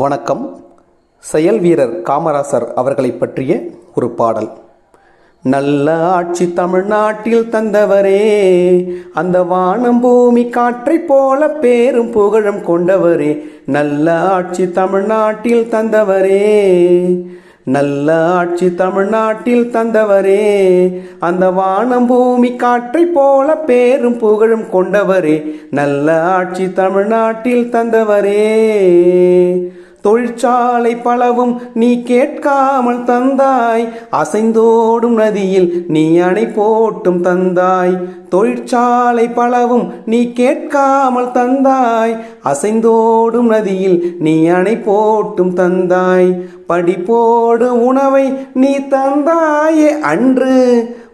வணக்கம். செயல் வீரர் காமராசர் அவர்களை பற்றிய ஒரு பாடல். நல்ல ஆட்சி தமிழ்நாட்டில் தந்தவரே அந்த வானம் பூமி காற்றைப் போல பேரும் புகழும் கொண்டவரே நல்ல ஆட்சி தமிழ்நாட்டில் தந்தவரே நல்ல ஆட்சி தமிழ்நாட்டில் தந்தவரே அந்த வானம் பூமி காற்றைப் போல பேரும் புகழும் கொண்டவரே நல்ல ஆட்சி தமிழ்நாட்டில் தந்தவரே. தொழிற்சாலை பலவும் நீ கேட்காமல் தந்தாய். அசைந்தோடும் நதியில் நீ அணை போட்டும் தந்தாய். தொழிற்சாலை பலவும் நீ கேட்காமல் தந்தாய். அசைந்தோடும் நதியில் நீ அணை போட்டும் தந்தாய். படிப்போடு உணவை நீ தந்தாயே அன்று.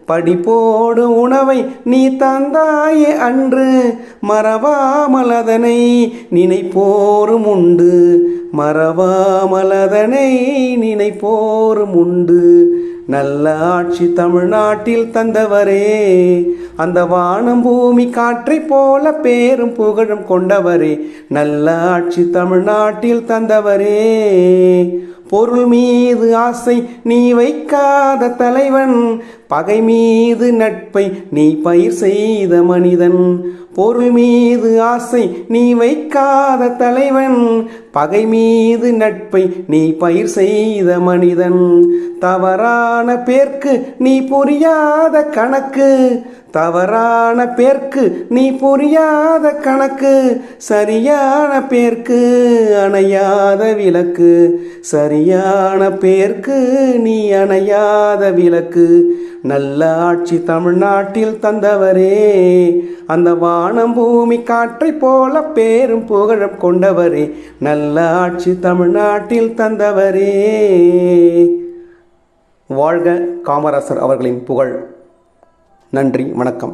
படிப்போடு உணவை நீ தந்தாயே அன்று. மறவாமலதனை நினைப்போரும் உண்டு. மறவாமலதனை நினைப்போரும் உண்டு. நல்ல ஆட்சி தமிழ்நாட்டில் தந்தவரே. அந்த வானம் பூமி காற்றை போல பேரும் புகழும் கொண்டவரே. நல்ல ஆட்சி தமிழ்நாட்டில் தந்தவரே. பொருள் மீது ஆசை நீ வைக்காத தலைவன் பகை மீது நட்பை நீ பயிர் செய்த மனிதன். பொருள் மீது ஆசை நீ வைக்காத தலைவன் பகை மீது நட்பை நீ பயிர் செய்த மனிதன். தவறான பேர்க்கு நீ புரியாத கணக்கு தவறான பேர்க்கு நீ புரியாத கணக்கு சரியான பேர்க்கு அணையாத விளக்கு சரியான பேர்க்கு நீ அணையாத விளக்கு. நல்ல ஆட்சி தமிழ்நாட்டில் தந்தவரே அந்த வானம் பூமி காற்றைப் போல பேரும் புகழம் கொண்டவரே நல்ல ஆட்சி தமிழ்நாட்டில் தந்தவரே. வாழ்க காமராசர் அவர்களின் புகழ். நன்றி வணக்கம்.